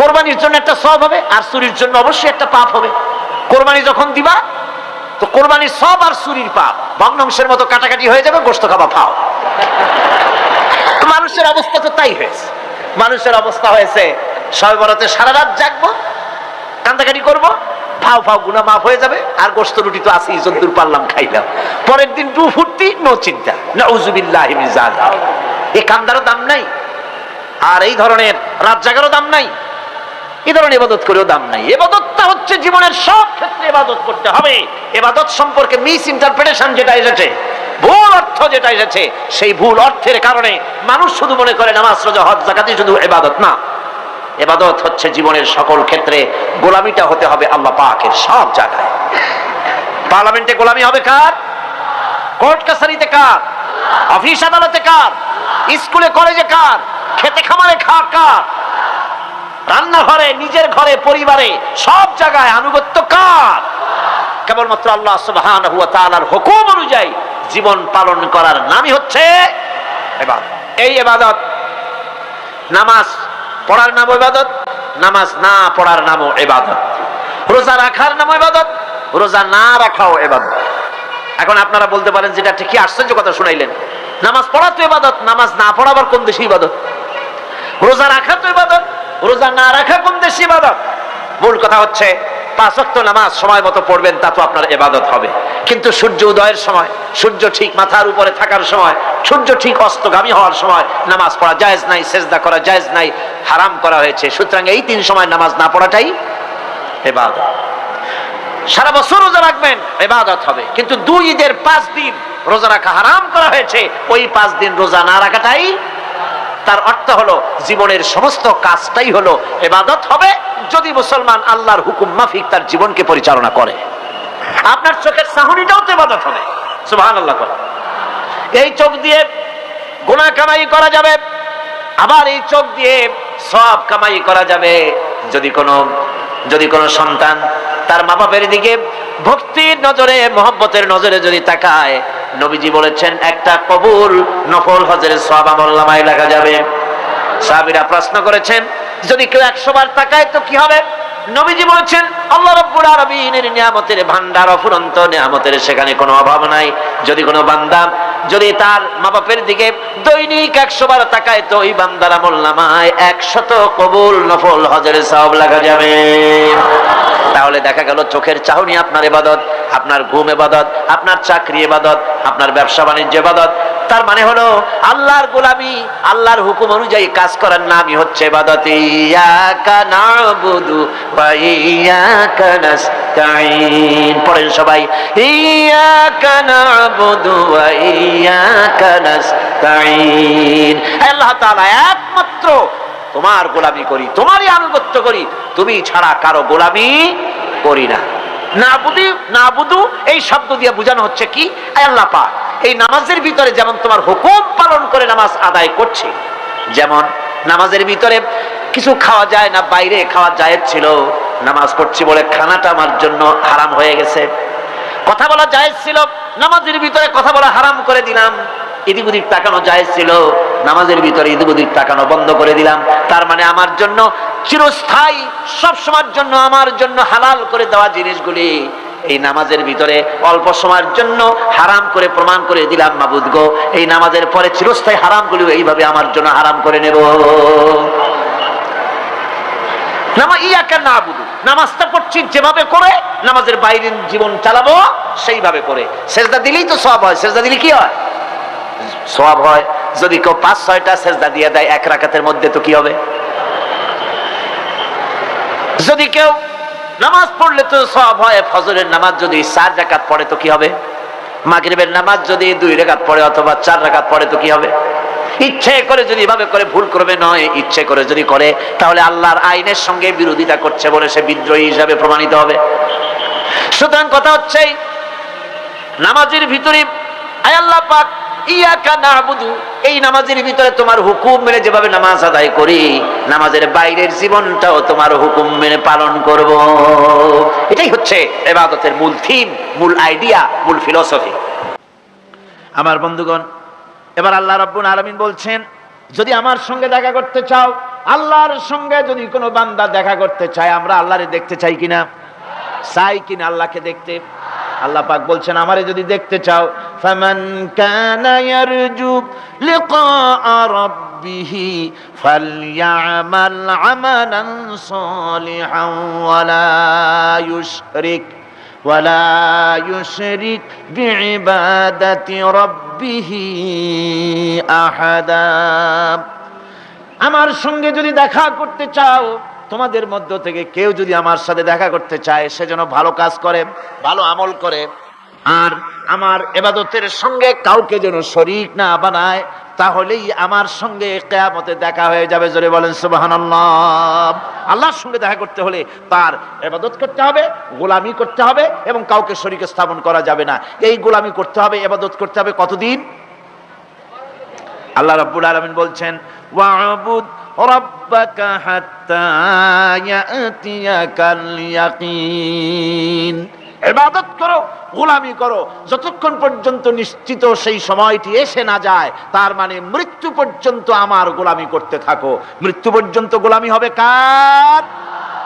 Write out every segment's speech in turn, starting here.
কোরবানির জন্য একটা সব হবে, আর চুরির জন্য অবশ্যই একটা পাপ হবে। কোরবানি যখন দিবা, তো কোরবানির সব আর চুরির পাপ। ভগ্নাংশের মতো কাটাকাটি হয়ে যাবে গোস্ত খাবা তো মানুষের অবস্থা তো তাই হয়েছে। মানুষের অবস্থা হয়েছে সবে বরাতে সারা রাত জাগবো, কান্দাকাটি করব, ফাও ফাও গুনা মাফ হয়ে যাবে, আর গোস্ত রুটি তো আছেই, যদ্দূর পারলাম, খাইলাম। পরের দিন টু ফুর্তি, নো চিন্তা। না কান্দারও দাম নাই, আর এই ধরনের রাত জাগারও দাম নাই। এই ধরনের এবাদত করেও দাম নাই। এবাদতটা হচ্ছে জীবনের সব ক্ষেত্রে এবাদত করতে হবে। এবাদত সম্পর্কে মিস ইন্টারপ্রিটেশন যেটা এসেছে, ভুল অর্থ যেটা এসেছে, সেই ভুল অর্থের কারণে মানুষ শুধু মনে করে নামাজ, রোজা, হজ জাকাতি শুধু এবাদত না। এবাদত হচ্ছে জীবনের সকল ক্ষেত্রে গোলামিটা হতে হবে আল্লাহ পাকের সব জায়গায়। পার্লামেন্টে গোলামি হবে কার? কোর্ট কাছারিতে কার? অফিস আদালতে কার? স্কুলে, কলেজে কার? খেতে খামারে খার কার? রান্নাঘরে, নিজের ঘরে, পরিবারে, সব জায়গায় আনুগত্য কার? কেবলমাত্র আল্লাহ সুবহানাহু ওয়া তাআলার হুকুম অনুযায়ী জীবন পালন করার নামই হচ্ছে এবাদত। এই এবাদত নামাজ পড়ার নাম ইবাদত নামাজ না পড়ার নামও এবাদত। রোজা রাখার নাম ইবাদত রোজা না রাখাও এবাদত। এখন আপনারা বলতে পারেন যেটা ঠিকই আশ্চর্য কথা শুনাইলেন। নামাজ পড়া তো এবাদত, নামাজ না পড়া আবার কোন দেশে ইবাদত রোজা রাখা তো ইবাদত রোজা না রাখা কোন দেশে ইবাদত? মূল কথা হচ্ছে, পাঁচ ওয়াক্ত নামাজ সময় মতো পড়বেন, তা তো আপনার এবাদত হবে। কিন্তু সূর্য উদয়ের সময়, সূর্য ঠিক মাথার উপরে থাকার সময়, সূর্য ঠিক অস্তগামী হওয়ার সময় নামাজ পড়া নাই, সেজদা করা নাই, হারাম করা হয়েছে। সুতরাং এই তিন সময় নামাজ না পড়াটাই এবাদত সারা বছর রোজা রাখবেন এবাদত হবে। কিন্তু দুই ঈদের পাঁচ দিন রোজা রাখা হারাম করা হয়েছে, ওই পাঁচ দিন রোজা না রাখাটাই তার অর্থ হলো, জীবনের সমস্ত কাজটাই হলো এবাদত হবে যদি মুসলমান আল্লাহর হুকুম মাফিক তার জীবনকে পরিচালনা করে। আপনার চোখের সাহনিটাও তো এবাদত হবে। সুবহান আল্লাহ করে এই চোখ দিয়ে গুণা কামাই করা যাবে, আবার এই চোখ দিয়ে সব কামাই করা যাবে। যদি কোনো যদি কোনো সন্তান তার মা বাপের দিকে ভক্তির নজরে, মোহব্বতের নজরে যদি তাকায় নবীজি বলেছেন, একটা কবুল নফল হজের সব আমল নামায় লেখা যাবে। সাহাবীরা প্রশ্ন করেছেন, যদি কেউ একশো বার তাকায় তো কি হবে? নবীজি বলেছেন, আল্লাহ রব্বুল আলামিনের নিয়ামতের ভান্ডার অফুরন্ত, নিয়ামতের সেখানে কোনো অভাব নাই। যদি কোনো বান্দা যদি তার মা বাপের দিকে দৈনিক একশো বার তাকায়, তো ওই বান্দার আমল নামায় একশত কবুল নফল হজের সব লেখা যাবে। তাহলে দেখা গেল চোখের চাহনি আপনার এবাদত আপনার ঘুম এবাদত আপনার চাকরি এবাদত আপনার ব্যবসা বাণিজ্য এবাদত তার মানে হলো, আল্লাহর গোলামি, আল্লাহর হুকুম অনুযায়ী কাজ করার নামই হচ্ছে এবাদত পড়েন সবাই আল্লাহ একমাত্র তোমার গোলামি করি, তোমারই আনুগত্য করি, তুমি ছাড়া কারও গোলামি করি না। না বুধি, না বুধু, এই শব্দ দিয়ে বোঝানো হচ্ছে কি? আল্লাহ এই নামাজের ভিতরে যেমন তোমার হুকুম পালন করে নামাজ আদায় করছে, যেমন নামাজের ভিতরে কিছু খাওয়া যায় না, বাইরে খাওয়া যায় ছিল, নামাজ পড়ছি বলে খানাটা আমার জন্য হারাম হয়ে গেছে। কথা বলা জায়েজ ছিল, নামাজের ভিতরে কথা বলা হারাম করে দিলাম, এদিক ওদিক তাকানো জায়েজ ছিল নামাজের ভিতরে এদিক ওদিক তাকানো বন্ধ করে দিলাম। তার মানে আমার জন্য চিরস্থায়ী সব সময়ের জন্য, আমার জন্য হালাল করে দেওয়া জিনিসগুলি এই নামাজের ভিতরে অল্প সময়ের জন্য হারাম করে প্রমাণ করে দিলাম, মাবুদ গো। এই নামাজের পরে চিরস্থায়ী হারামগুলি এইভাবে আমার জন্য হারাম করে নেব। বুধু নামাজটা পড়ছি যেভাবে করে, নামাজের বাইরের জীবন চালাবো সেইভাবে করে। সেজদা দিলেই তো সব হয়, সেজদা দিলে কি হয়? সব হয়। যদি কেউ পাঁচ, ছয়টা সেজদা দিয়ে দেয়, এক রাকাতের মধ্যে, তো কি হবে? যদি কেউ নামাজ পড়লে তো সব হয়, ফজরের নামাজ যদি চার রাকাত পড়ে, তো কি হবে? মাগরিবের নামাজ যদি দুই রেখাত পড়ে অথবা চার রাকাত পড়ে, তো কি হবে? ইচ্ছে করে যদি এভাবে করে ভুল করবে, নয়, ইচ্ছে করে যদি করে, তাহলে আল্লাহর আইনের সঙ্গে বিরোধিতা করছে বলে সে বিদ্রোহী হিসাবে প্রমাণিত হবে। সুতরাং কথা হচ্ছে, নামাজের ভিতরে আয় আল্লাহ পাক, ইয়াকা নাবুদু এই নামাজের ভিতরে তোমার হুকুম মেনে যেভাবে নামাজ আদায় করি, নামাজের বাইরের জীবনটাও তোমার হুকুম মেনে পালন করব। এটাই হচ্ছে এবাদতের মূল থিম মূল আইডিয়া মূল ফিলোসফি আমার বন্ধুগণ, এবার আল্লাহ রাব্বুল আলামিন বলছেন, যদি আমার সঙ্গে দেখা করতে চাও, আল্লাহর সঙ্গে যদি কোনো বান্দা দেখা করতে চায়, আমরা আল্লাহরে দেখতে চাই কিনা? চাই কিনা আল্লাহকে দেখতে? আল্লাহ পাক বলছেন আমারে যদি দেখতে চাও ফামান কানা ইয়ারজু লিকা রাব্বিহি ফালইআমাল আমালান সালিহান ওয়ালা ইউশরিক ولا يشرك بعبادة ربه أحدا আমার সঙ্গে যদি দেখা করতে চাও তোমাদের মধ্য থেকে কেউ যদি আমার সাথে দেখা করতে চায়, সে যেন ভালো কাজ করে, ভালো আমল করে, আর আমার এবাদতের সঙ্গে কাউকে যেন শরিক না বানায়, তাহলেই আমার সঙ্গে কেয়ামতে দেখা হয়ে যাবে। জোরে বলেন সুবাহান আল্লাহর সঙ্গে দেখা করতে হলে তার এবাদত করতে হবে, গোলামি করতে হবে, এবং কাউকে শরীকে স্থাপন করা যাবে না। এই গোলামি করতে হবে, এবাদত করতে হবে কতদিন? আল্লাহ রাব্বুল আলামিন বলছেন, ওয়াবুদ রাব্বাকা حتى يأتيك اليقين ইবাদত করো, গোলামি করো, যতক্ষণ পর্যন্ত নিশ্চিত সেই সময়টি এসে না যায়, তার মানে মৃত্যু পর্যন্ত আমার গোলামি করতে থাকো। মৃত্যু পর্যন্ত গোলামি হবে কার?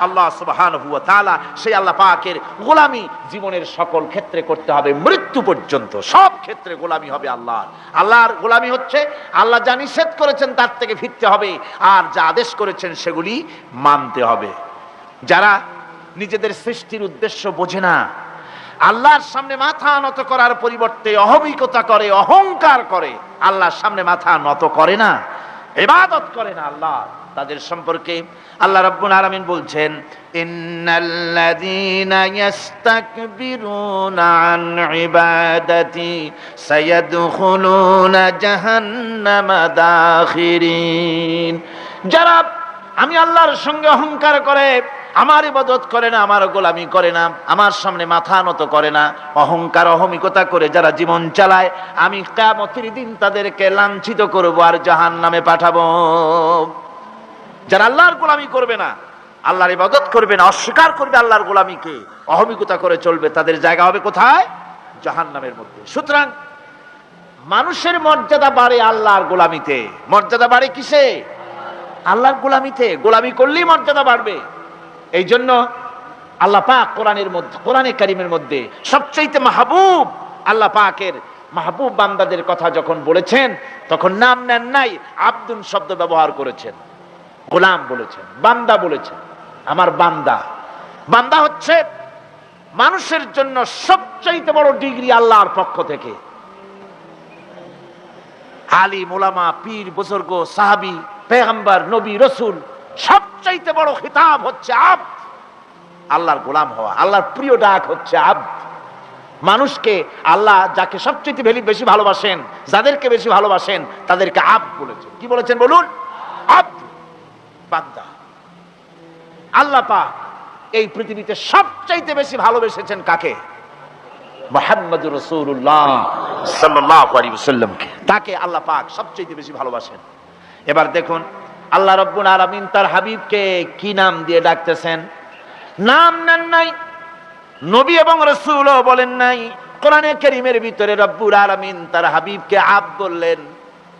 আল্লাহ সুবহানাহু ওয়া তাআলা সেই আল্লাহ পাকের গোলামি জীবনের সকল ক্ষেত্রে করতে হবে। মৃত্যু পর্যন্ত সব ক্ষেত্রে গোলামি হবে আল্লাহর। আল্লাহর গোলামি হচ্ছে, আল্লাহ যা নিষেধ করেছেন তার থেকে ফিরতে হবে, আর যা আদেশ করেছেন সেগুলি মানতে হবে। যারা নিজেদের সৃষ্টির উদ্দেশ্য বোঝে না, আল্লাহর সামনে মাথা নত করার পরিবর্তে অহমিকতা করে, অহংকার করে, আল্লাহর সামনে মাথা নত করে না এবাদত করে না আল্লাহ তাদের সম্পর্কে আল্লাহ রাব্বুল আলামিন বলছেন, ইন্নাল্লাযীনা ইস্তাকবিরুনা আন ইবাদাতি সায়াদখুলুনা জাহান্নামা দাখিরিন। যারা আমি আল্লাহর সঙ্গে অহংকার করে, আমার ইবাদত করে না, আমার গোলামি করে না, আমার সামনে মাথা নত করে না, অহংকার, অহমিকতা করে যারা জীবন চালায়, আমি কিয়ামতের দিন তাদেরকে লাঞ্ছিত করব আর জাহান নামে পাঠাবো। যারা আল্লাহর গোলামি করবে না, আল্লাহর ইবাদত করবে না, অস্বীকার করবে আল্লাহর গোলামিকে, অহমিকতা করে চলবে, তাদের জায়গা হবে কোথায়? জাহান নামের মধ্যে। সুতরাং মানুষের মর্যাদা বাড়ে আল্লাহর গোলামিতে। মর্যাদা বাড়ে কিসে? আল্লাহর গোলামিতে। গোলামি করলেই মর্যাদা বাড়বে। এই জন্য আল্লাহ পাক কোরআনের মধ্যে, কোরআনে কারিমের মধ্যে সবচাইতে মাহবুব আল্লাহ পাকের মাহবুব বান্দাদের কথা যখন বলেছেন, তখন নাম নেন নাই আব্দুল শব্দ ব্যবহার করেছেন। গোলাম বলেছেন, বান্দা বলেছেন, আমার বান্দা। বান্দা হচ্ছে মানুষের জন্য সবচাইতে বড় ডিগ্রি আল্লাহর পক্ষ থেকে। আলী মোলামা পীর, বুজুর্গ, সাহাবি, পেগম্বর, নবী, রসুল, সবচাইতে বড় খিতাব হচ্ছে আব আল্লাহর গোলাম হওয়া, আল্লাহর প্রিয় ডাক হচ্ছে আব মানুষকে আল্লাহ যাকে সবচেয়ে বেশি বেশি ভালোবাসেন, যাদেরকে বেশি ভালোবাসেন, তাদেরকে আব বলেছেন। কি বলেছেন বলুন? আব বান্দা আল্লাহ পাক এই পৃথিবীতে সবচাইতে বেশি ভালোবেসেছেন কাকে? তাকে আল্লাহ পাক বেশি ভালোবাসেন। এবার দেখুন, আল্লাহ তার হাবিবকে কি নাম দিয়ে ডাকতেছেন? নাম নেন নাই। নবী এবং রসুলও বলেন নাই। কোরআনে কারীমের ভিতরে রব্বুল আলামিন তার হাবিবকে আব বললেন।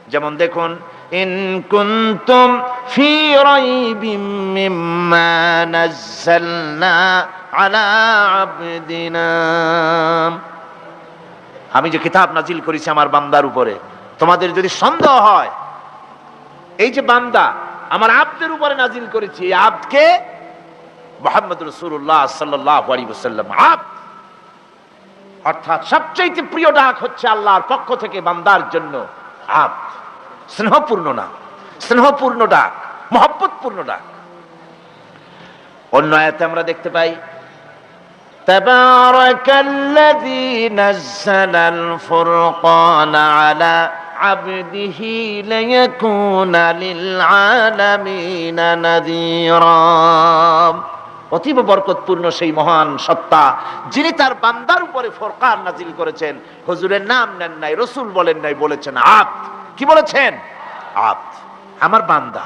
যেমন দেখুন ইন কুনতুম ফি রাইবিম মিম্মা নাযালনা আলা আবদিনা। আমি যে কিতাব নাজিল করেছি আমার বান্দার উপরে, তোমাদের যদি সন্দেহ হয়, এই যে বান্দা আমার আব্দের উপরে নাজিল করেছি, এই আবকে মোহাম্মদ রসুল্লাহ সাল্লাহ আলী ওসাল্লাম আব অর্থাৎ সবচেয়ে প্রিয় ডাক হচ্ছে আল্লাহর পক্ষ থেকে বান্দার জন্য আব স্নেহপূর্ণ নাম স্নেহপূর্ণ ডাক মহব্বতপূর্ণ ডাক অন্য আয়াতে আমরা দেখতে পাই تبارك الذي نزل الفرقان على عبده ليكون للعالمين نذيرا অতীব বরকতপূর্ণ সেই মহান সত্তা যিনি তার বান্দার উপরে ফরকান নাজিল করেছেন হুজুরের নাম নেন নাই রসুল বলেন নাই বলেছেন আপ কি বলেছেন? আপ আমার বান্দা।